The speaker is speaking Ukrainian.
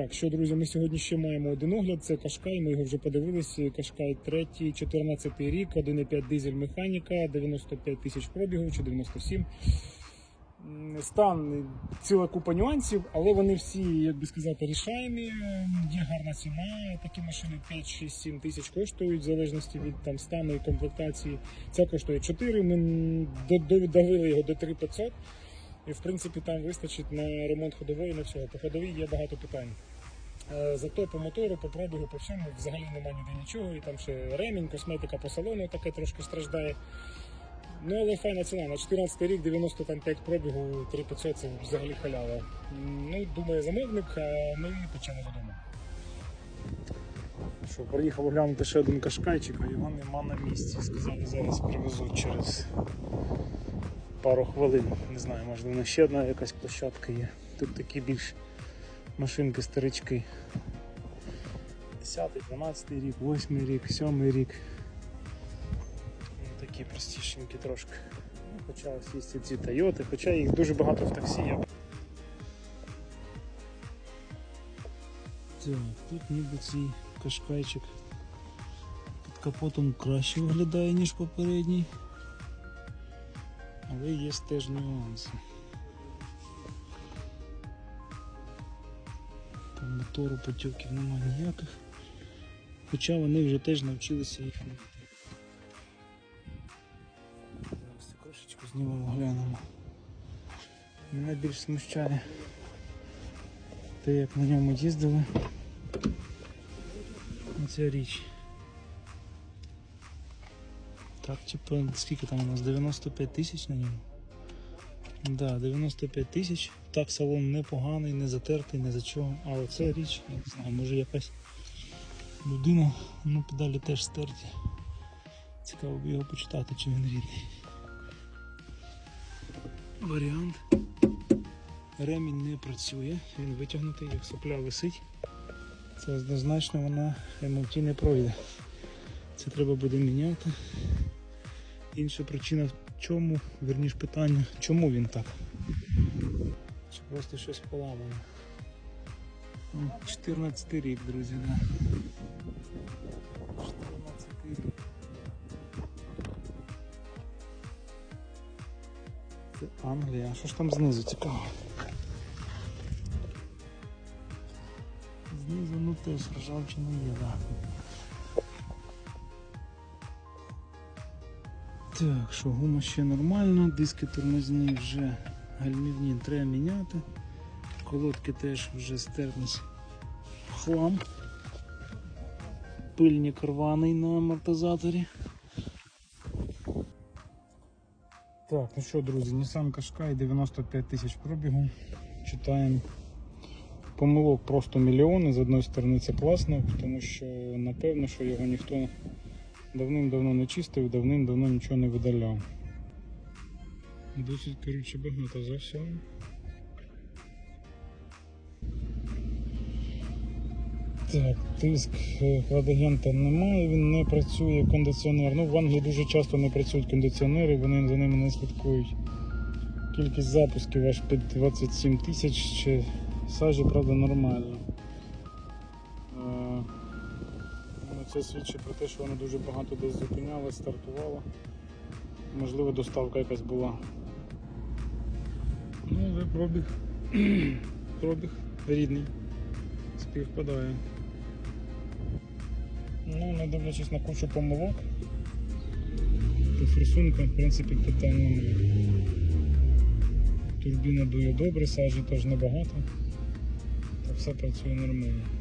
Так, що, друзі, ми сьогодні ще маємо один огляд. Це Кашкай. Ми його вже подивилися. Кашкай 3, 14 рік, 1,5 дизель механіка, 95 тисяч пробігу чи 97. Стан ціла купа нюансів, але вони всі, як би сказати, рішаємі. Є гарна ціна. Такі машини 5, 6, 7 тисяч коштують, в залежності від там стану і комплектації. Ця коштує 4. Ми до- його до 3500. І в принципі там вистачить на ремонт ходової, на всього. По ходовій є багато питань. Е, Зато по мотору, по пробігу, по всьому взагалі немає ніде нічого. І там ще ремінь, косметика по салону таке трошки страждає. Ну, але файна ціна. На 14 рік 95 пробігу 3500 це взагалі халява. Ну, думає замовник, а ми почали додому. Що, приїхав оглянути ще один кашкайчик, а його нема на місці. Сказали, зараз привезуть через пару хвилин. Не знаю, можливо, ще одна якась площадка є. Тут такі більш машинки старички. 10, 12 рік, 8 рік, 7 рік. Ну, Такі простішенькі трошки. Ну, Хоча всі ці Тойоти, хоча їх дуже багато в таксі. Я... Так, тут ніби цей кашкайчик під капотом краще виглядає, ніж попередній. Але є теж нюанси. По мотору потьоків немає ніяких. Хоча вони вже теж навчилися їх мити. Зараз цю кришечку знімемо, глянемо. Мене більш смущає те, як на ньому їздили. Оця річ. Так, типа, скільки там у нас? 95 тисяч на ньому? Да, 95 тисяч. Так, салон непоганий, не затертий, не за чого. А оце річ, я не знаю, може якась людина, ну педалі теж стерті. Цікаво б його почитати, чи він рідний. Варіант. Ремінь не працює, він витягнутий, як сопля висить. Це однозначно вона ремонті не пройде. Це треба буде міняти. Інша причина в чому, верніш питання, чому він так? Чи просто щось поламано? Ну, 14 рік, друзі, да. 14 рік. Це Англія. А що ж там знизу цікаво? Знизу ну теж ржавчина є, да. Так, що гума ще нормальна, диски тормозні вже гальмівні треба міняти. Колодки теж вже в хлам. Пильник рваний на амортизаторі. Так, ну що, друзі, Nissan Qashqai 95 тисяч пробігу. Читаємо помилок просто мільйони. З одної сторони це класно, тому що напевно, що його ніхто давним-давно не чистив, давним-давно нічого не видаляв. Досить коротше багато за все. Так, тиск е, кладагента немає, він не працює кондиціонер. Ну, в Англії дуже часто не працюють кондиціонери, вони за ними не слідкують. Кількість запусків аж під 27 тисяч, сажі, правда, нормально. Це свідчить про те, що вони дуже багато десь зупинялись, стартувало. Можливо, доставка якась була. Ну, але пробіг. пробіг рідний. Співпадає. Ну, не дивлячись на кучу помилок. По форсункам, в принципі, питань немає. Турбіна дує добре, сажі теж небагато. Так все працює нормально.